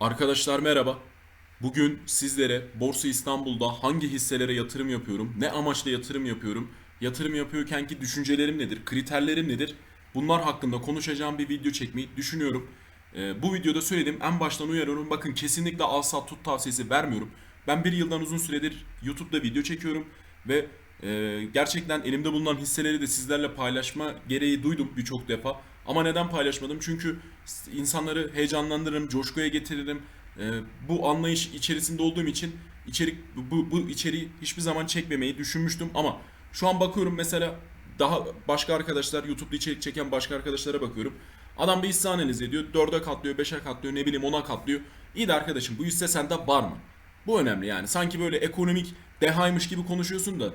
Arkadaşlar merhaba. Bugün sizlere Borsa İstanbul'da hangi hisselere yatırım yapıyorum, ne amaçla yatırım yapıyorum, yatırım yapıyorkenki düşüncelerim nedir, kriterlerim nedir? Bunlar hakkında konuşacağım bir video çekmeyi düşünüyorum. Ee, bu videoda söyledim en baştan uyarıyorum. Bakın kesinlikle al sat tut tavsiyesi vermiyorum. Ben bir yıldan uzun süredir YouTube'da video çekiyorum ve e, gerçekten elimde bulunan hisseleri de sizlerle paylaşma gereği duydum birçok defa. Ama neden paylaşmadım? Çünkü insanları heyecanlandırırım, coşkuya getiririm. Ee, bu anlayış içerisinde olduğum için içerik bu, bu içeriği hiçbir zaman çekmemeyi düşünmüştüm ama şu an bakıyorum mesela daha başka arkadaşlar YouTube'da içerik çeken başka arkadaşlara bakıyorum. Adam bir hisse analiz ediyor. 4'e katlıyor, 5'e katlıyor, ne bileyim 10'a katlıyor. İyi de arkadaşım bu hisse sende var mı? Bu önemli yani. Sanki böyle ekonomik dehaymış gibi konuşuyorsun da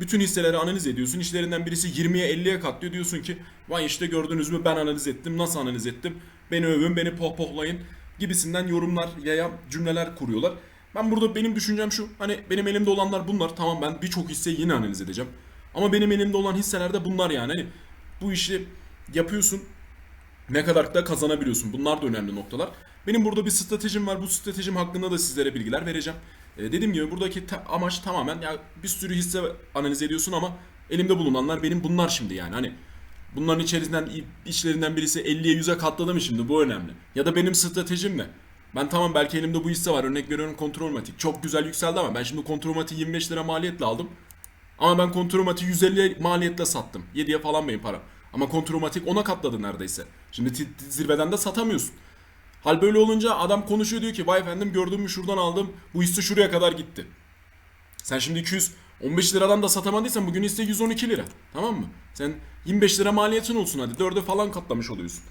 bütün hisseleri analiz ediyorsun. İşlerinden birisi 20'ye 50'ye katlıyor. Diyorsun ki vay işte gördünüz mü ben analiz ettim. Nasıl analiz ettim? Beni övün, beni pohpohlayın gibisinden yorumlar yayan cümleler kuruyorlar. Ben burada benim düşüncem şu. Hani benim elimde olanlar bunlar. Tamam ben birçok hisseyi yine analiz edeceğim. Ama benim elimde olan hisseler de bunlar yani. Hani bu işi yapıyorsun. Ne kadar da kazanabiliyorsun. Bunlar da önemli noktalar. Benim burada bir stratejim var. Bu stratejim hakkında da sizlere bilgiler vereceğim. Ee, dediğim gibi buradaki ta- amaç tamamen ya bir sürü hisse analiz ediyorsun ama elimde bulunanlar benim bunlar şimdi yani. Hani bunların içerisinden içlerinden birisi 50'ye 100'e katladı mı şimdi? Bu önemli. Ya da benim stratejim ne? Ben tamam belki elimde bu hisse var. Örnek veriyorum kontrolmatik. Çok güzel yükseldi ama ben şimdi kontrolmatik 25 lira maliyetle aldım. Ama ben kontrolmatik 150 maliyetle sattım. 7'ye falan benim param. Ama kontrolmatik 10'a katladı neredeyse. Şimdi zirveden de satamıyorsun. Hal böyle olunca adam konuşuyor diyor ki vay efendim gördün mü şuradan aldım bu hisse şuraya kadar gitti. Sen şimdi 215 liradan da satamadıysan bugün hisse 112 lira. Tamam mı? Sen 25 lira maliyetin olsun hadi. 4'e falan katlamış oluyorsun.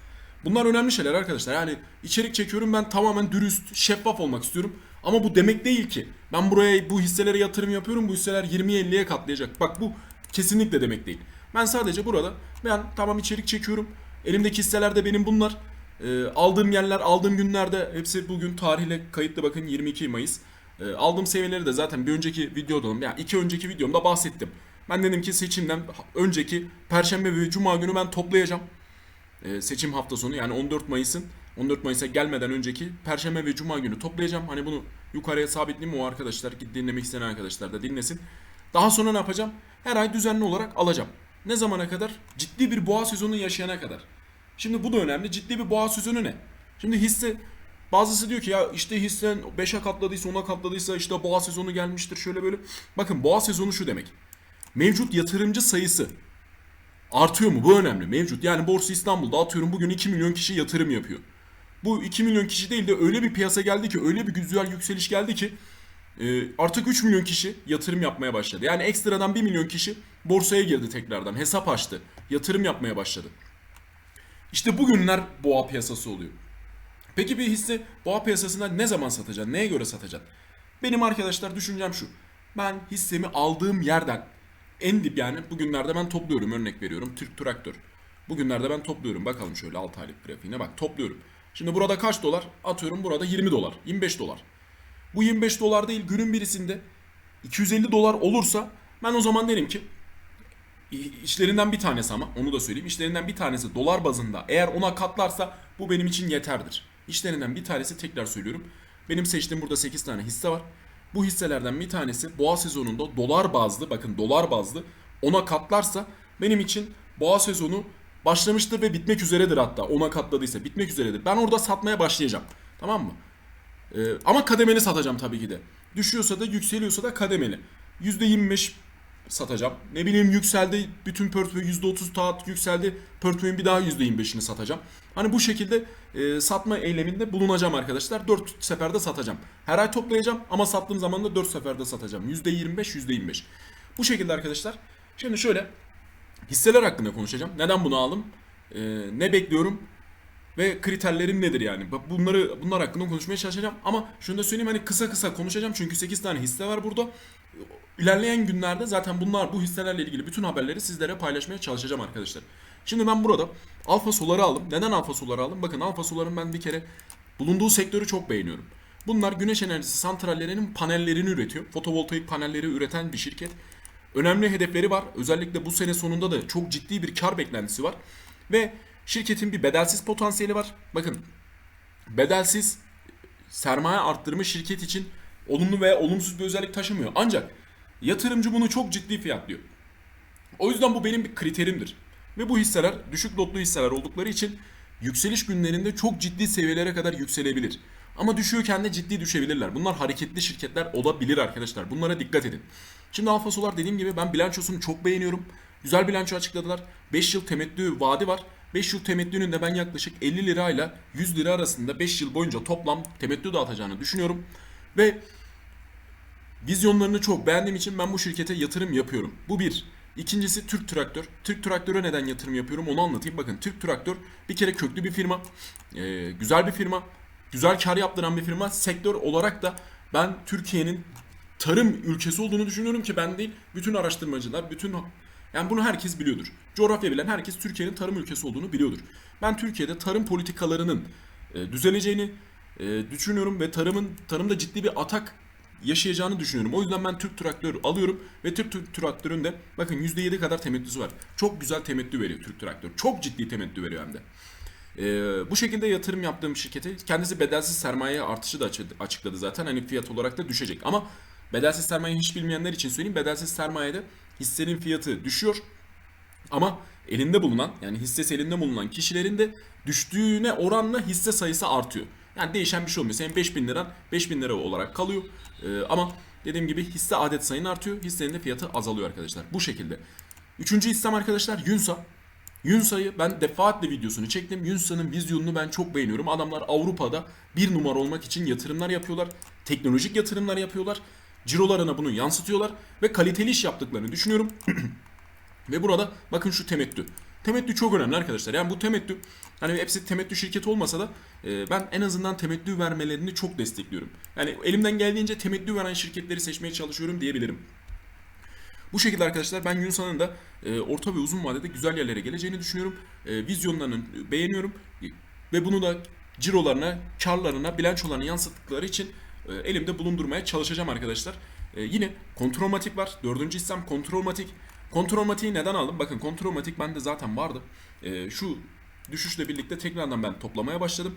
Bunlar önemli şeyler arkadaşlar. Yani içerik çekiyorum ben tamamen dürüst, şeffaf olmak istiyorum. Ama bu demek değil ki ben buraya bu hisselere yatırım yapıyorum. Bu hisseler 20'ye 50'ye katlayacak. Bak bu kesinlikle demek değil. Ben sadece burada ben tamam içerik çekiyorum. Elimdeki hisseler de benim bunlar. Ee, aldığım yerler, aldığım günlerde hepsi bugün tarihle kayıtlı bakın 22 Mayıs. Ee, aldığım seviyeleri de zaten bir önceki videoda, yani iki önceki videomda bahsettim. Ben dedim ki seçimden önceki Perşembe ve Cuma günü ben toplayacağım. Ee, seçim hafta sonu yani 14 Mayıs'ın 14 Mayıs'a gelmeden önceki Perşembe ve Cuma günü toplayacağım. Hani bunu yukarıya sabitleyeyim o arkadaşlar, git dinlemek isteyen arkadaşlar da dinlesin. Daha sonra ne yapacağım? Her ay düzenli olarak alacağım. Ne zamana kadar? Ciddi bir boğa sezonu yaşayana kadar. Şimdi bu da önemli. Ciddi bir boğa sezonu ne? Şimdi hisse bazısı diyor ki ya işte hissen 5'e katladıysa 10'a katladıysa işte boğa sezonu gelmiştir şöyle böyle. Bakın boğa sezonu şu demek. Mevcut yatırımcı sayısı artıyor mu? Bu önemli. Mevcut. Yani Borsa İstanbul'da atıyorum bugün 2 milyon kişi yatırım yapıyor. Bu 2 milyon kişi değil de öyle bir piyasa geldi ki öyle bir güzel yükseliş geldi ki e, artık 3 milyon kişi yatırım yapmaya başladı. Yani ekstradan 1 milyon kişi borsaya girdi tekrardan. Hesap açtı. Yatırım yapmaya başladı. İşte bugünler boğa piyasası oluyor. Peki bir hisse boğa piyasasında ne zaman satacaksın? Neye göre satacaksın? Benim arkadaşlar düşüncem şu. Ben hissemi aldığım yerden en dip yani bugünlerde ben topluyorum örnek veriyorum. Türk Traktör. Bugünlerde ben topluyorum. Bakalım şöyle 6 aylık grafiğine bak topluyorum. Şimdi burada kaç dolar? Atıyorum burada 20 dolar. 25 dolar. Bu 25 dolar değil günün birisinde 250 dolar olursa ben o zaman derim ki işlerinden bir tanesi ama onu da söyleyeyim. İşlerinden bir tanesi dolar bazında eğer ona katlarsa bu benim için yeterdir. İşlerinden bir tanesi tekrar söylüyorum. Benim seçtiğim burada 8 tane hisse var. Bu hisselerden bir tanesi boğa sezonunda dolar bazlı bakın dolar bazlı ona katlarsa benim için boğa sezonu başlamıştır ve bitmek üzeredir hatta ona katladıysa bitmek üzeredir. Ben orada satmaya başlayacağım. Tamam mı? Ee, ama kademeli satacağım tabii ki de. Düşüyorsa da yükseliyorsa da kademeli. %25 satacağım. Ne bileyim yükseldi bütün portföy %30 taat yükseldi. Portföyün bir daha %25'ini satacağım. Hani bu şekilde e, satma eyleminde bulunacağım arkadaşlar. 4 seferde satacağım. Her ay toplayacağım ama sattığım zaman da 4 seferde satacağım. %25 %25. Bu şekilde arkadaşlar. Şimdi şöyle hisseler hakkında konuşacağım. Neden bunu aldım? E, ne bekliyorum? Ve kriterlerim nedir yani? Bunları bunlar hakkında konuşmaya çalışacağım ama şunu da söyleyeyim hani kısa kısa konuşacağım çünkü 8 tane hisse var burada. İlerleyen günlerde zaten bunlar bu hisselerle ilgili bütün haberleri sizlere paylaşmaya çalışacağım arkadaşlar. Şimdi ben burada Alfa Solar'ı aldım. Neden Alfa Solar'ı aldım? Bakın Alfa Solar'ın ben bir kere bulunduğu sektörü çok beğeniyorum. Bunlar güneş enerjisi santrallerinin panellerini üretiyor. Fotovoltaik panelleri üreten bir şirket. Önemli hedefleri var. Özellikle bu sene sonunda da çok ciddi bir kar beklentisi var. Ve şirketin bir bedelsiz potansiyeli var. Bakın bedelsiz sermaye arttırma şirket için olumlu veya olumsuz bir özellik taşımıyor. Ancak yatırımcı bunu çok ciddi fiyatlıyor. O yüzden bu benim bir kriterimdir. Ve bu hisseler düşük lotlu hisseler oldukları için yükseliş günlerinde çok ciddi seviyelere kadar yükselebilir. Ama düşüyorken de ciddi düşebilirler. Bunlar hareketli şirketler olabilir arkadaşlar. Bunlara dikkat edin. Şimdi Alfa Solar dediğim gibi ben bilançosunu çok beğeniyorum. Güzel bilanço açıkladılar. 5 yıl temettü vaadi var. 5 yıl temettünün de ben yaklaşık 50 lirayla 100 lira arasında 5 yıl boyunca toplam temettü dağıtacağını düşünüyorum. Ve Vizyonlarını çok beğendiğim için ben bu şirkete yatırım yapıyorum. Bu bir. İkincisi Türk Traktör. Türk Traktör'e neden yatırım yapıyorum onu anlatayım. Bakın Türk Traktör bir kere köklü bir firma. Ee, güzel bir firma. Güzel kar yaptıran bir firma. Sektör olarak da ben Türkiye'nin tarım ülkesi olduğunu düşünüyorum ki ben değil. Bütün araştırmacılar, bütün yani bunu herkes biliyordur. Coğrafya bilen herkes Türkiye'nin tarım ülkesi olduğunu biliyordur. Ben Türkiye'de tarım politikalarının e, düzeleceğini e, düşünüyorum ve tarımın tarımda ciddi bir atak yaşayacağını düşünüyorum. O yüzden ben Türk Traktör alıyorum ve Türk, Traktör'ün de bakın %7 kadar temettüsü var. Çok güzel temettü veriyor Türk Traktör. Çok ciddi temettü veriyor hem de. Ee, bu şekilde yatırım yaptığım şirkete kendisi bedelsiz sermaye artışı da açı- açıkladı zaten. Hani fiyat olarak da düşecek. Ama bedelsiz sermaye hiç bilmeyenler için söyleyeyim. Bedelsiz sermayede hissenin fiyatı düşüyor. Ama elinde bulunan yani hissesi elinde bulunan kişilerin de düştüğüne oranla hisse sayısı artıyor. Yani değişen bir şey olmuyor. Senin 5000 liran 5000 lira olarak kalıyor. Ee, ama dediğim gibi hisse adet sayın artıyor. Hissenin de fiyatı azalıyor arkadaşlar. Bu şekilde. Üçüncü hissem arkadaşlar Yunsa. Yunsa'yı ben defaatle videosunu çektim. Yunsa'nın vizyonunu ben çok beğeniyorum. Adamlar Avrupa'da bir numara olmak için yatırımlar yapıyorlar. Teknolojik yatırımlar yapıyorlar. Cirolarına bunu yansıtıyorlar. Ve kaliteli iş yaptıklarını düşünüyorum. Ve burada bakın şu temettü. Temettü çok önemli arkadaşlar. Yani bu temettü hani hepsi temettü şirketi olmasa da e, ben en azından temettü vermelerini çok destekliyorum. Yani elimden geldiğince temettü veren şirketleri seçmeye çalışıyorum diyebilirim. Bu şekilde arkadaşlar ben Yunanistan'ın da e, orta ve uzun vadede güzel yerlere geleceğini düşünüyorum. E, vizyonlarını beğeniyorum E, ve bunu da cirolarına, karlarına, bilançolarına yansıttıkları için elimde bulundurmaya çalışacağım arkadaşlar. E, yine kontrolmatik var. Dördüncü hissem kontrolmatik. Kontrolmatiği neden aldım? Bakın kontrolmatik bende zaten vardı. E, şu düşüşle birlikte tekrardan ben toplamaya başladım.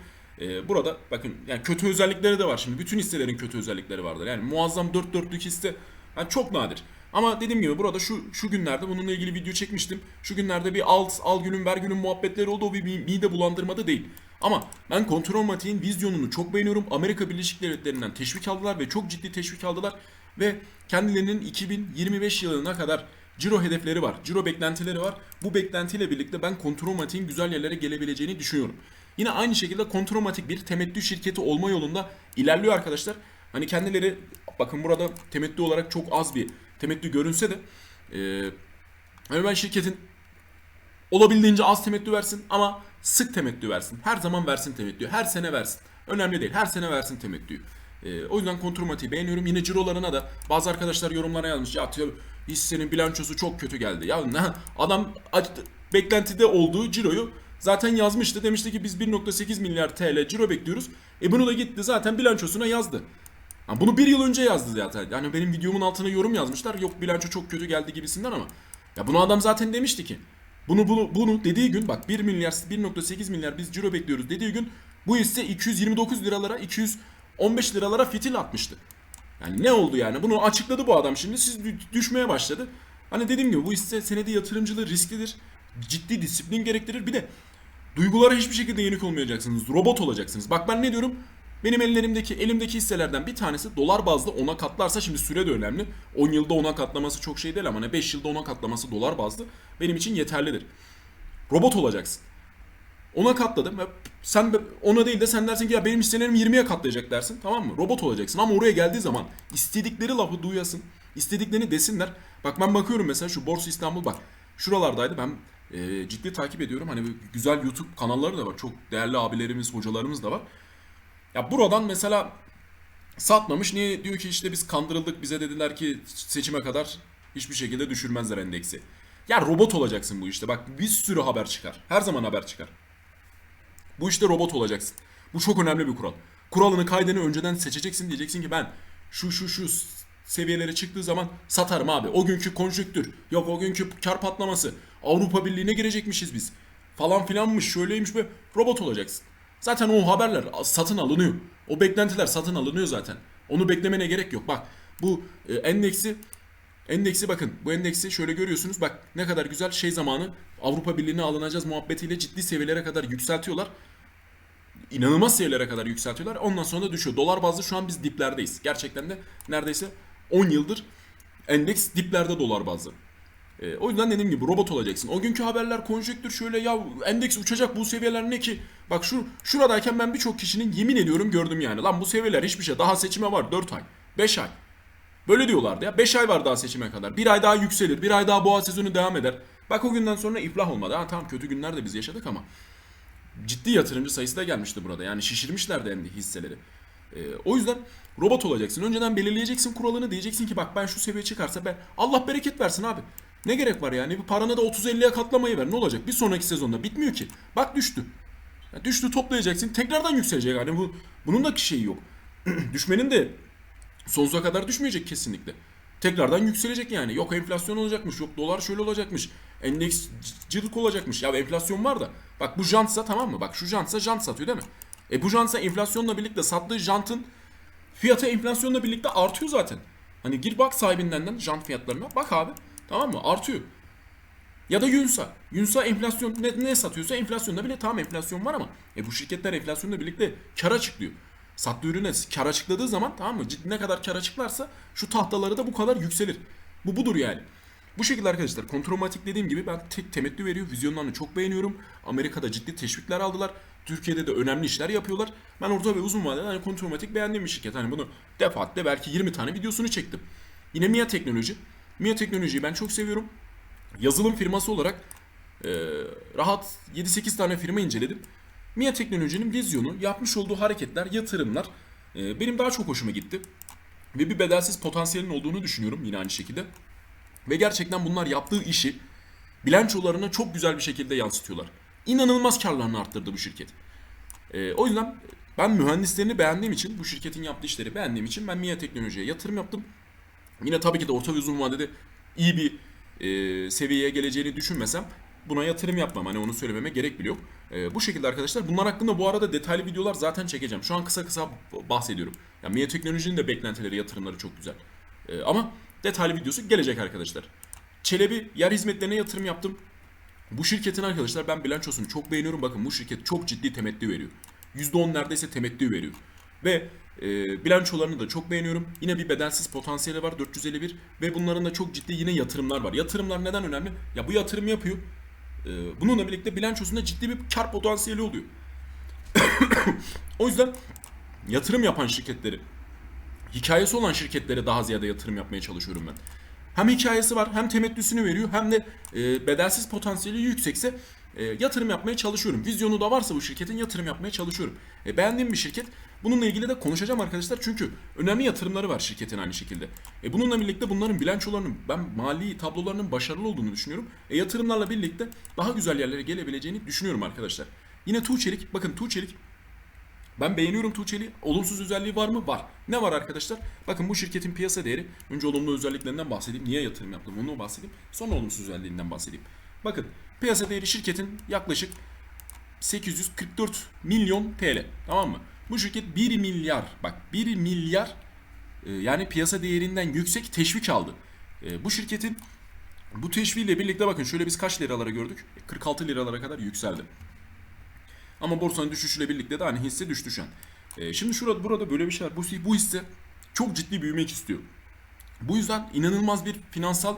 Burada bakın yani kötü özellikleri de var şimdi. Bütün hisselerin kötü özellikleri vardır. Yani muazzam dört dörtlük hisse yani çok nadir. Ama dediğim gibi burada şu şu günlerde bununla ilgili video çekmiştim. Şu günlerde bir al al günün ver günün muhabbetleri oldu. O bir mi- mide bulandırmada değil. Ama ben Kontrolmatik'in vizyonunu çok beğeniyorum. Amerika Birleşik Devletleri'nden teşvik aldılar ve çok ciddi teşvik aldılar. Ve kendilerinin 2025 yılına kadar ciro hedefleri var. Ciro beklentileri var. Bu beklentiyle birlikte ben Kontrolmatik'in güzel yerlere gelebileceğini düşünüyorum. Yine aynı şekilde Kontrolmatik bir temettü şirketi olma yolunda ilerliyor arkadaşlar. Hani kendileri bakın burada temettü olarak çok az bir temettü görünse de eee hani ben şirketin olabildiğince az temettü versin ama sık temettü versin. Her zaman versin temettü. Her sene versin. Önemli değil. Her sene versin temettüyü. Ee, o yüzden kontrolmatiği beğeniyorum. Yine cirolarına da bazı arkadaşlar yorumlara yazmış. Ya diyor, hissenin bilançosu çok kötü geldi. Ya ne? Adam beklentide olduğu ciroyu zaten yazmıştı. Demişti ki biz 1.8 milyar TL ciro bekliyoruz. E bunu da gitti zaten bilançosuna yazdı. Ha, bunu bir yıl önce yazdı zaten. Yani benim videomun altına yorum yazmışlar. Yok bilanço çok kötü geldi gibisinden ama. Ya bunu adam zaten demişti ki. Bunu bunu bunu dediği gün bak 1 milyar 1.8 milyar biz ciro bekliyoruz dediği gün bu hisse 229 liralara 215 liralara fitil atmıştı. Yani ne oldu yani? Bunu açıkladı bu adam şimdi. Siz dü- düşmeye başladı. Hani dediğim gibi bu hisse senedi yatırımcılığı risklidir. Ciddi disiplin gerektirir. Bir de duygulara hiçbir şekilde yenik olmayacaksınız. Robot olacaksınız. Bak ben ne diyorum? Benim ellerimdeki elimdeki hisselerden bir tanesi dolar bazlı 10'a katlarsa şimdi süre de önemli. 10 yılda 10'a katlaması çok şey değil ama ne 5 yılda 10'a katlaması dolar bazlı benim için yeterlidir. Robot olacaksın. Ona katladım. ve Sen de- ona değil de sen dersin ki ya benim hisselerim 20'ye katlayacak dersin. Tamam mı? Robot olacaksın ama oraya geldiği zaman istedikleri lafı duyasın. istediklerini desinler. Bak ben bakıyorum mesela şu Borsa İstanbul bak. Şuralardaydı ben e, ciddi takip ediyorum. Hani güzel YouTube kanalları da var. Çok değerli abilerimiz, hocalarımız da var. Ya buradan mesela satmamış. Niye? Diyor ki işte biz kandırıldık. Bize dediler ki seçime kadar hiçbir şekilde düşürmezler endeksi. Ya robot olacaksın bu işte. Bak bir sürü haber çıkar. Her zaman haber çıkar. Bu işte robot olacaksın. Bu çok önemli bir kural. Kuralını kaydını önceden seçeceksin diyeceksin ki ben şu şu şu seviyelere çıktığı zaman satarım abi. O günkü konjüktür. Yok o günkü kar patlaması. Avrupa Birliği'ne girecekmişiz biz. Falan filanmış şöyleymiş be. Robot olacaksın. Zaten o haberler satın alınıyor. O beklentiler satın alınıyor zaten. Onu beklemene gerek yok. Bak bu e, endeksi endeksi bakın bu endeksi şöyle görüyorsunuz. Bak ne kadar güzel şey zamanı Avrupa Birliği'ne alınacağız muhabbetiyle ciddi seviyelere kadar yükseltiyorlar. İnanılmaz seviyelere kadar yükseltiyorlar. Ondan sonra da düşüyor. Dolar bazlı şu an biz diplerdeyiz. Gerçekten de neredeyse 10 yıldır endeks diplerde dolar bazlı. E, o yüzden dediğim gibi robot olacaksın. O günkü haberler konjektür şöyle ya endeks uçacak bu seviyeler ne ki? Bak şu şuradayken ben birçok kişinin yemin ediyorum gördüm yani. Lan bu seviyeler hiçbir şey. Daha seçime var 4 ay. 5 ay. Böyle diyorlardı ya. 5 ay var daha seçime kadar. Bir ay daha yükselir. Bir ay daha boğa sezonu devam eder. Bak o günden sonra iflah olmadı. Ha tamam kötü günler de biz yaşadık ama ciddi yatırımcı sayısı da gelmişti burada. Yani şişirmişlerdi hem de hisseleri. Ee, o yüzden robot olacaksın. Önceden belirleyeceksin kuralını. Diyeceksin ki bak ben şu seviye çıkarsa ben Allah bereket versin abi. Ne gerek var yani? Bir paranı da 30-50'ye katlamayı ver. Ne olacak? Bir sonraki sezonda bitmiyor ki. Bak düştü. Ya düştü toplayacaksın. Tekrardan yükselecek. Yani bu bunun da şeyi yok. Düşmenin de sonsuza kadar düşmeyecek kesinlikle. Tekrardan yükselecek yani. Yok enflasyon olacakmış. Yok dolar şöyle olacakmış. Endeks cılık olacakmış. Ya enflasyon var da. Bak bu jantsa tamam mı? Bak şu jantsa jant satıyor değil mi? E bu jantsa enflasyonla birlikte sattığı jantın fiyatı enflasyonla birlikte artıyor zaten. Hani gir bak sahibinden jant fiyatlarına. Bak abi. Tamam mı? Artıyor. Ya da Yunsa. Yunsa enflasyon ne, ne satıyorsa enflasyonda bile tamam enflasyon var ama e bu şirketler enflasyonla birlikte kar açıklıyor. Sattığı ürüne kar açıkladığı zaman tamam mı? Ciddi ne kadar kar açıklarsa şu tahtaları da bu kadar yükselir. Bu budur yani. Bu şekilde arkadaşlar kontromatik dediğim gibi ben tek temettü veriyor. Vizyonlarını çok beğeniyorum. Amerika'da ciddi teşvikler aldılar. Türkiye'de de önemli işler yapıyorlar. Ben orta ve uzun vadede hani kontromatik beğendiğim bir şirket. Hani bunu defaatle belki 20 tane videosunu çektim. Yine Mia Teknoloji. Mia Teknoloji'yi ben çok seviyorum. Yazılım firması olarak e, rahat 7-8 tane firma inceledim. Mia Teknoloji'nin vizyonu, yapmış olduğu hareketler, yatırımlar e, benim daha çok hoşuma gitti. Ve bir bedelsiz potansiyelin olduğunu düşünüyorum yine aynı şekilde. Ve gerçekten bunlar yaptığı işi bilançolarına çok güzel bir şekilde yansıtıyorlar. İnanılmaz karlarını arttırdı bu şirket. E, o yüzden ben mühendislerini beğendiğim için, bu şirketin yaptığı işleri beğendiğim için ben Mia Teknoloji'ye yatırım yaptım. Yine tabii ki de orta ve uzun vadede iyi bir e, seviyeye geleceğini düşünmesem buna yatırım yapmam. Hani onu söylememe gerek bile yok. E, bu şekilde arkadaşlar. Bunlar hakkında bu arada detaylı videolar zaten çekeceğim. Şu an kısa kısa bahsediyorum. Yani Mia Teknoloji'nin de beklentileri, yatırımları çok güzel. E, ama detaylı videosu gelecek arkadaşlar. Çelebi yer hizmetlerine yatırım yaptım. Bu şirketin arkadaşlar ben bilançosunu çok beğeniyorum. Bakın bu şirket çok ciddi temettü veriyor. %10 neredeyse temettü veriyor. Ve e, bilançolarını da çok beğeniyorum. Yine bir bedelsiz potansiyeli var 451 ve bunların da çok ciddi yine yatırımlar var. Yatırımlar neden önemli? Ya bu yatırım yapıyor. E, bununla birlikte bilançosunda ciddi bir kar potansiyeli oluyor. o yüzden yatırım yapan şirketleri, hikayesi olan şirketlere daha ziyade yatırım yapmaya çalışıyorum ben. Hem hikayesi var hem temettüsünü veriyor hem de e, bedelsiz potansiyeli yüksekse e, yatırım yapmaya çalışıyorum. Vizyonu da varsa bu şirketin yatırım yapmaya çalışıyorum. E, beğendiğim bir şirket. Bununla ilgili de konuşacağım arkadaşlar çünkü önemli yatırımları var şirketin aynı şekilde. E, bununla birlikte bunların bilançolarının ben mali tablolarının başarılı olduğunu düşünüyorum. E, yatırımlarla birlikte daha güzel yerlere gelebileceğini düşünüyorum arkadaşlar. Yine Tuğçelik. Bakın Tuğçelik ben beğeniyorum Tuğçeli. Olumsuz özelliği var mı? Var. Ne var arkadaşlar? Bakın bu şirketin piyasa değeri. Önce olumlu özelliklerinden bahsedeyim. Niye yatırım yaptım onu bahsedeyim. Sonra olumsuz özelliğinden bahsedeyim. Bakın piyasa değeri şirketin yaklaşık 844 milyon TL. Tamam mı? Bu şirket 1 milyar bak 1 milyar e, yani piyasa değerinden yüksek teşvik aldı. E, bu şirketin bu teşviğiyle birlikte bakın şöyle biz kaç liralara gördük? 46 liralara kadar yükseldi. Ama borsanın düşüşüyle birlikte de hani hisse düştü şu an. E, şimdi şurada burada böyle bir şey var. Bu, bu hisse çok ciddi büyümek istiyor. Bu yüzden inanılmaz bir finansal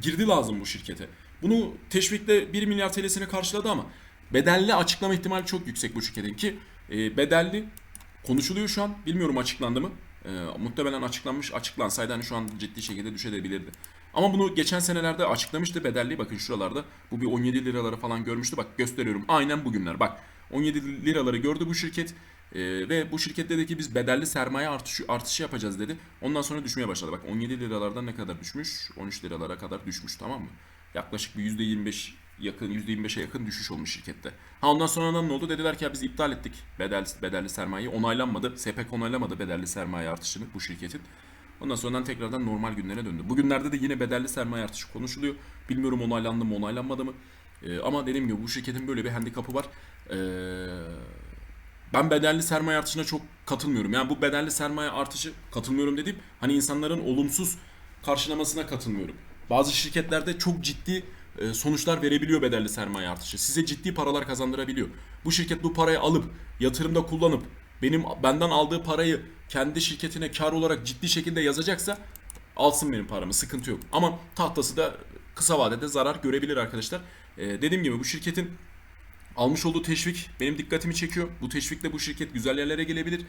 girdi lazım bu şirkete. Bunu teşvikle 1 milyar TL'sini karşıladı ama bedelli açıklama ihtimali çok yüksek bu şirketin ki e, bedelli konuşuluyor şu an. Bilmiyorum açıklandı mı. E, muhtemelen açıklanmış. Açıklansaydı hani şu an ciddi şekilde düşebilirdi. Ama bunu geçen senelerde açıklamıştı bedelli. Bakın şuralarda. Bu bir 17 liraları falan görmüştü. Bak gösteriyorum. Aynen bugünler. Bak 17 liraları gördü bu şirket. Ee, ve bu şirket dedi ki biz bedelli sermaye artışı, artışı yapacağız dedi. Ondan sonra düşmeye başladı. Bak 17 liralardan ne kadar düşmüş? 13 liralara kadar düşmüş tamam mı? Yaklaşık bir %25 yakın %25'e yakın düşüş olmuş şirkette. Ha ondan sonra ne oldu? Dediler ki ya biz iptal ettik bedel, bedelli sermayeyi. Onaylanmadı. SPK onaylamadı bedelli sermaye artışını bu şirketin. Ondan sonra tekrardan normal günlere döndü. Bugünlerde de yine bedelli sermaye artışı konuşuluyor. Bilmiyorum onaylandı mı onaylanmadı mı. Ee, ama dediğim gibi bu şirketin böyle bir handikapı var. Ee, ben bedelli sermaye artışına çok katılmıyorum. Yani bu bedelli sermaye artışı katılmıyorum dediğim hani insanların olumsuz karşılamasına katılmıyorum. Bazı şirketlerde çok ciddi e, sonuçlar verebiliyor bedelli sermaye artışı. Size ciddi paralar kazandırabiliyor. Bu şirket bu parayı alıp yatırımda kullanıp benim benden aldığı parayı kendi şirketine kar olarak ciddi şekilde yazacaksa alsın benim paramı sıkıntı yok. Ama tahtası da kısa vadede zarar görebilir arkadaşlar. E, dediğim gibi bu şirketin almış olduğu teşvik benim dikkatimi çekiyor. Bu teşvikle bu şirket güzel yerlere gelebilir.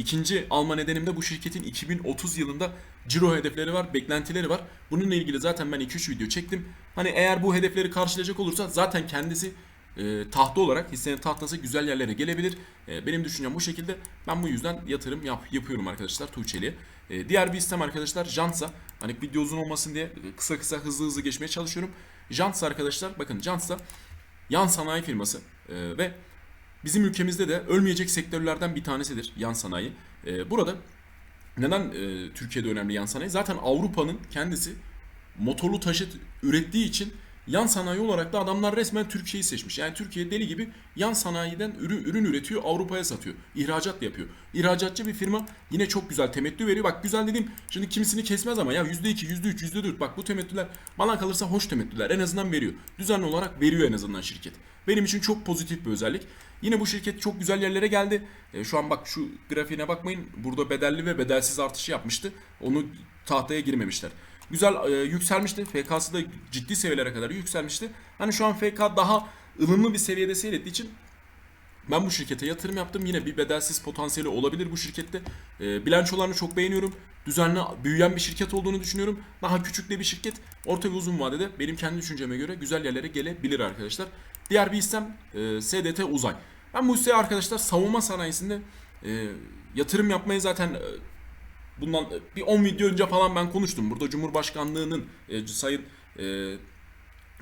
İkinci alma nedenim de bu şirketin 2030 yılında ciro hedefleri var, beklentileri var. Bununla ilgili zaten ben 2-3 video çektim. Hani eğer bu hedefleri karşılayacak olursa zaten kendisi e, tahta olarak hissenin tahtası güzel yerlere gelebilir. E, benim düşüncem bu şekilde. Ben bu yüzden yatırım yap, yapıyorum arkadaşlar Tuğçeli'ye. E, diğer bir istem arkadaşlar Jansa. Hani video uzun olmasın diye kısa kısa hızlı hızlı geçmeye çalışıyorum. Jansa arkadaşlar bakın Jansa yan sanayi firması E, ve bizim ülkemizde de ölmeyecek sektörlerden bir tanesidir yan sanayi. E, burada neden e, Türkiye'de önemli yan sanayi? Zaten Avrupa'nın kendisi motorlu taşıt ürettiği için yan sanayi olarak da adamlar resmen Türkiye'yi seçmiş. Yani Türkiye deli gibi yan sanayiden ürün, ürün üretiyor, Avrupa'ya satıyor. İhracat yapıyor. İhracatçı bir firma yine çok güzel temettü veriyor. Bak güzel dediğim şimdi kimisini kesmez ama ya %2, %3, %4 bak bu temettüler bana kalırsa hoş temettüler. En azından veriyor. Düzenli olarak veriyor en azından şirket. Benim için çok pozitif bir özellik. Yine bu şirket çok güzel yerlere geldi. E, şu an bak şu grafiğine bakmayın. Burada bedelli ve bedelsiz artışı yapmıştı. Onu tahtaya girmemişler. Güzel e, yükselmişti. FK'sı da ciddi seviyelere kadar yükselmişti. Hani şu an FK daha ılımlı bir seviyede seyrettiği için ben bu şirkete yatırım yaptım. Yine bir bedelsiz potansiyeli olabilir bu şirkette. E, bilançolarını çok beğeniyorum. Düzenli büyüyen bir şirket olduğunu düşünüyorum. Daha küçük de bir şirket. Orta ve uzun vadede benim kendi düşünceme göre güzel yerlere gelebilir arkadaşlar. Diğer bir istem e, SDT Uzay. Ben bu hisseye arkadaşlar savunma sanayisinde e, yatırım yapmayı zaten e, bundan bir 10 video önce falan ben konuştum. Burada Cumhurbaşkanlığının e, Sayın e,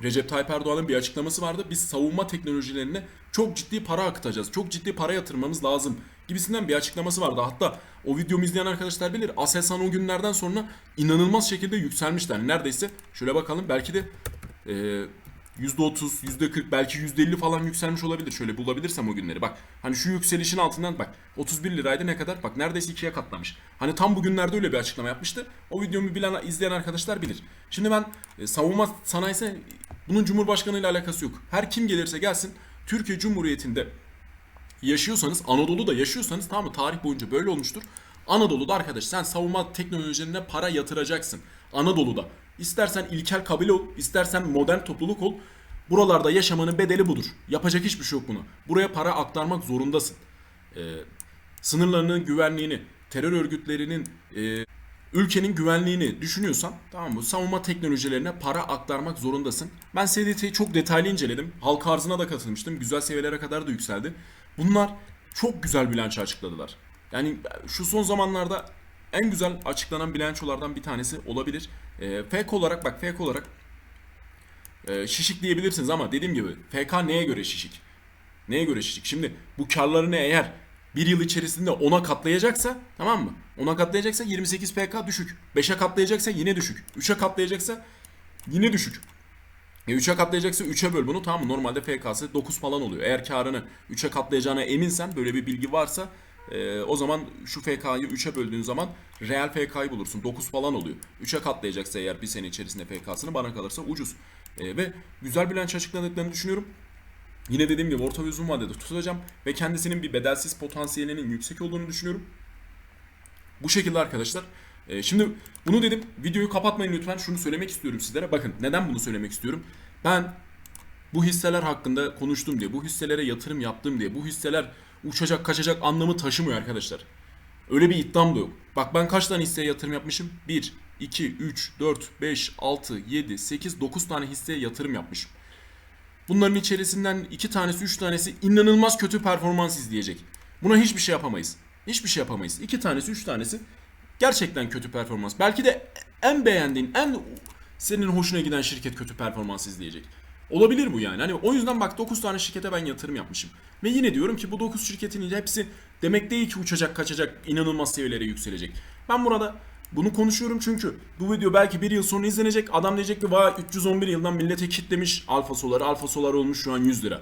Recep Tayyip Erdoğan'ın bir açıklaması vardı. Biz savunma teknolojilerine çok ciddi para akıtacağız. Çok ciddi para yatırmamız lazım gibisinden bir açıklaması vardı. Hatta o videomu izleyen arkadaşlar bilir. Aselsan o günlerden sonra inanılmaz şekilde yükselmişler. Neredeyse şöyle bakalım belki de e, %30, %40 belki %50 falan yükselmiş olabilir. Şöyle bulabilirsem o günleri. Bak hani şu yükselişin altından bak 31 liraydı ne kadar? Bak neredeyse ikiye katlamış. Hani tam bugünlerde öyle bir açıklama yapmıştı. O videomu bilen izleyen arkadaşlar bilir. Şimdi ben e, savunma sanayisi bunun Cumhurbaşkanı ile alakası yok. Her kim gelirse gelsin Türkiye Cumhuriyeti'nde yaşıyorsanız Anadolu'da yaşıyorsanız tamam mı tarih boyunca böyle olmuştur. Anadolu'da arkadaş sen savunma teknolojilerine para yatıracaksın. Anadolu'da. İstersen ilkel kabile ol, istersen modern topluluk ol. Buralarda yaşamanın bedeli budur. Yapacak hiçbir şey yok buna. Buraya para aktarmak zorundasın. Ee, sınırlarının güvenliğini, terör örgütlerinin e, ülkenin güvenliğini düşünüyorsan tamam mı? Savunma teknolojilerine para aktarmak zorundasın. Ben SDT'yi çok detaylı inceledim. Halk arzına da katılmıştım. Güzel seviyelere kadar da yükseldi. Bunlar çok güzel bilanço açıkladılar. Yani şu son zamanlarda en güzel açıklanan bilançolardan bir tanesi olabilir. E, fake olarak bak fake olarak e, şişik diyebilirsiniz ama dediğim gibi FK neye göre şişik? Neye göre şişik? Şimdi bu karlarını eğer bir yıl içerisinde 10'a katlayacaksa tamam mı? 10'a katlayacaksa 28 PK düşük. 5'e katlayacaksa yine düşük. 3'e katlayacaksa yine düşük. E 3'e katlayacaksa 3'e böl bunu tamam mı? Normalde FK'sı 9 falan oluyor. Eğer karını 3'e katlayacağına eminsen böyle bir bilgi varsa e, o zaman şu FK'yı 3'e böldüğün zaman reel FK'yı bulursun. 9 falan oluyor. 3'e katlayacaksa eğer bir sene içerisinde FK'sını bana kalırsa ucuz. E, ve güzel bilanço açıkladıklarını düşünüyorum. Yine dediğim gibi orta ve uzun vadede tutacağım ve kendisinin bir bedelsiz potansiyelinin yüksek olduğunu düşünüyorum. Bu şekilde arkadaşlar. E, şimdi bunu dedim. Videoyu kapatmayın lütfen. Şunu söylemek istiyorum sizlere. Bakın neden bunu söylemek istiyorum. Ben bu hisseler hakkında konuştum diye, bu hisselere yatırım yaptım diye, bu hisseler uçacak kaçacak anlamı taşımıyor arkadaşlar. Öyle bir iddiam da yok. Bak ben kaç tane hisseye yatırım yapmışım? 1, 2, 3, 4, 5, 6, 7, 8, 9 tane hisseye yatırım yapmışım. Bunların içerisinden 2 tanesi, 3 tanesi inanılmaz kötü performans izleyecek. Buna hiçbir şey yapamayız. Hiçbir şey yapamayız. 2 tanesi, 3 tanesi gerçekten kötü performans. Belki de en beğendiğin, en senin hoşuna giden şirket kötü performans izleyecek. Olabilir bu yani. Hani o yüzden bak 9 tane şirkete ben yatırım yapmışım. Ve yine diyorum ki bu 9 şirketin hepsi demek değil ki uçacak, kaçacak, inanılmaz seviyelere yükselecek. Ben burada bunu konuşuyorum çünkü bu video belki bir yıl sonra izlenecek. Adam diyecek ki vay 311 yıldan millete kitlemiş alfa soları. Alfa solar olmuş şu an 100 lira.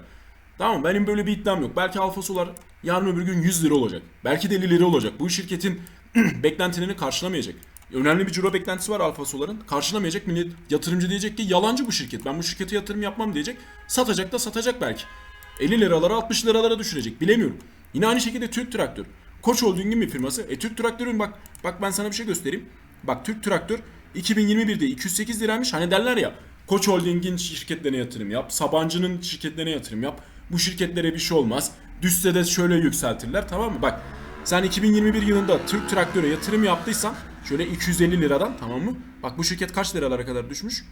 Tamam? Benim böyle bir iddiam yok. Belki Alfa Solar yarın öbür gün 100 lira olacak. Belki de 50 lira olacak. Bu şirketin beklentilerini karşılamayacak. Önemli bir ciro beklentisi var Alfa Solar'ın. Karşılamayacak millet yatırımcı diyecek ki yalancı bu şirket. Ben bu şirkete yatırım yapmam diyecek. Satacak da satacak belki. 50 liralara 60 liralara düşürecek. Bilemiyorum. Yine aynı şekilde Türk Traktör. Koç Holding'in bir firması. E Türk Traktör'ün bak bak ben sana bir şey göstereyim. Bak Türk Traktör 2021'de 208 liraymış. Hani derler ya Koç Holding'in şirketlerine yatırım yap. Sabancı'nın şirketlerine yatırım yap. Bu şirketlere bir şey olmaz. Düşse de şöyle yükseltirler tamam mı? Bak sen 2021 yılında Türk Traktör'e yatırım yaptıysan şöyle 250 liradan tamam mı? Bak bu şirket kaç liralara kadar düşmüş?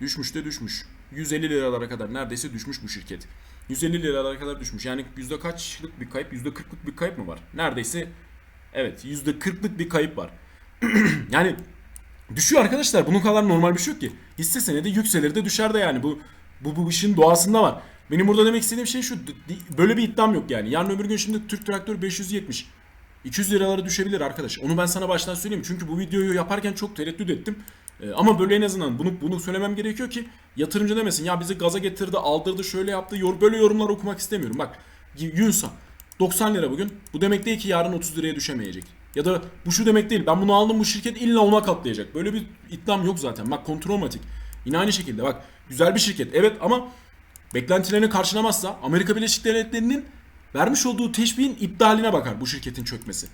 Düşmüş de düşmüş. 150 liralara kadar neredeyse düşmüş bu şirket. 150 liralara kadar düşmüş. Yani yüzde kaçlık bir kayıp? Yüzde 40'lık bir kayıp mı var? Neredeyse evet yüzde 40'lık bir kayıp var. yani düşüyor arkadaşlar. Bunun kadar normal bir şey yok ki. Hisse senedi yükselir de düşer de yani. Bu bu, bu işin doğasında var. Benim burada demek istediğim şey şu. Böyle bir iddiam yok yani. Yarın öbür gün şimdi Türk Traktör 570. 200 liralara düşebilir arkadaş. Onu ben sana baştan söyleyeyim. Çünkü bu videoyu yaparken çok tereddüt ettim. Ee, ama böyle en azından bunu bunu söylemem gerekiyor ki yatırımcı demesin. Ya bizi gaza getirdi, aldırdı, şöyle yaptı. Yor, böyle yorumlar okumak istemiyorum. Bak Yunsa 90 lira bugün. Bu demek değil ki yarın 30 liraya düşemeyecek. Ya da bu şu demek değil. Ben bunu aldım bu şirket illa ona katlayacak. Böyle bir iddiam yok zaten. Bak kontrolmatik. Yine aynı şekilde bak güzel bir şirket. Evet ama beklentilerini karşılamazsa Amerika Birleşik Devletleri'nin vermiş olduğu teşbihin iptaline bakar bu şirketin çökmesi.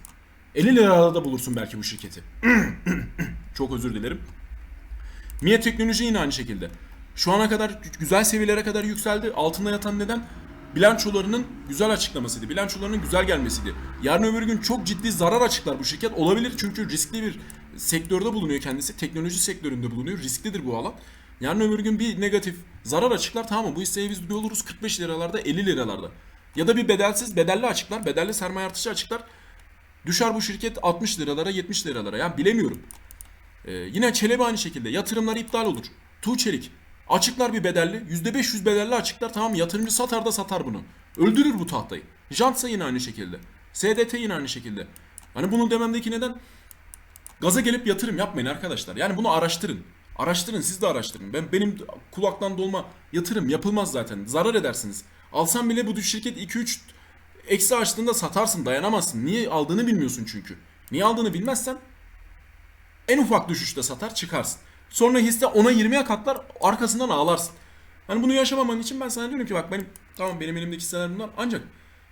50 lirada bulursun belki bu şirketi. Çok özür dilerim. Mia Teknoloji yine aynı şekilde. Şu ana kadar güzel seviyelere kadar yükseldi. Altında yatan neden? Bilançolarının güzel açıklamasıydı. Bilançolarının güzel gelmesiydi. Yarın öbür gün çok ciddi zarar açıklar bu şirket. Olabilir çünkü riskli bir sektörde bulunuyor kendisi. Teknoloji sektöründe bulunuyor. Risklidir bu alan. Yarın öbür gün bir negatif zarar açıklar tamam mı? Bu hisseye biz oluruz 45 liralarda 50 liralarda. Ya da bir bedelsiz bedelli açıklar. Bedelli sermaye artışı açıklar. Düşer bu şirket 60 liralara 70 liralara. Yani bilemiyorum. Ee, yine Çelebi aynı şekilde. Yatırımlar iptal olur. Tuğçelik. Açıklar bir bedelli. %500 bedelli açıklar tamam? Yatırımcı satar da satar bunu. Öldürür bu tahtayı. Jantsa yine aynı şekilde. SDT yine aynı şekilde. Hani bunu dememdeki neden? Gaza gelip yatırım yapmayın arkadaşlar. Yani bunu araştırın. Araştırın siz de araştırın. Ben benim kulaktan dolma yatırım yapılmaz zaten. Zarar edersiniz. Alsan bile bu şirket 2-3 eksi açtığında satarsın dayanamazsın. Niye aldığını bilmiyorsun çünkü. Niye aldığını bilmezsen en ufak düşüşte satar çıkarsın. Sonra hisse 10'a 20'ye katlar arkasından ağlarsın. Hani bunu yaşamaman için ben sana diyorum ki bak benim tamam benim elimdeki hisseler bunlar ancak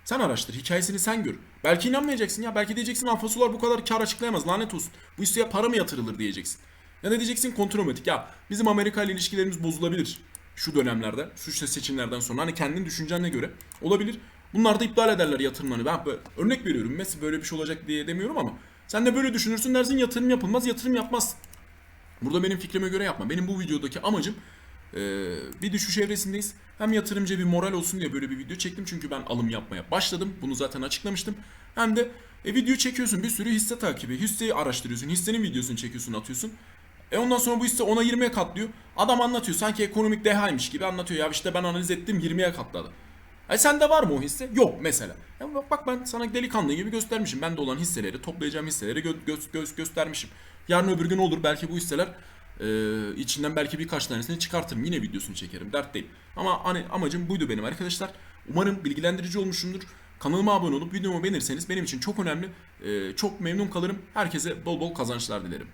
sen araştır hikayesini sen gör. Belki inanmayacaksın ya belki diyeceksin Alfa bu kadar kar açıklayamaz lanet olsun. Bu hisseye para mı yatırılır diyeceksin. Ya da diyeceksin kontrolmatik ya bizim Amerika ile ilişkilerimiz bozulabilir şu dönemlerde şu seçimlerden sonra hani kendin düşüncenine göre olabilir. Bunlar da iptal ederler yatırımlarını. Ben örnek veriyorum. Messi böyle bir şey olacak diye demiyorum ama sen de böyle düşünürsün dersin yatırım yapılmaz yatırım yapmaz. Burada benim fikrime göre yapma. Benim bu videodaki amacım e, bir düşüş evresindeyiz. Hem yatırımcıya bir moral olsun diye böyle bir video çektim. Çünkü ben alım yapmaya başladım. Bunu zaten açıklamıştım. Hem de e, video çekiyorsun. Bir sürü hisse takibi. Hisseyi araştırıyorsun. Hissenin videosunu çekiyorsun atıyorsun. E ondan sonra bu hisse 10'a 20'ye katlıyor. Adam anlatıyor. Sanki ekonomik dehaymış gibi anlatıyor. Ya işte ben analiz ettim 20'ye katladı. E sende var mı o hisse? Yok mesela. Ya bak, bak ben sana delikanlı gibi göstermişim. Bende olan hisseleri, toplayacağım hisseleri gö- göz, göz göstermişim. Yarın öbür gün olur belki bu hisseler e, içinden belki birkaç tanesini çıkartırım. Yine videosunu çekerim. Dert değil. Ama hani amacım buydu benim arkadaşlar. Umarım bilgilendirici olmuşumdur. Kanalıma abone olup videomu beğenirseniz benim için çok önemli. E, çok memnun kalırım. Herkese bol bol kazançlar dilerim.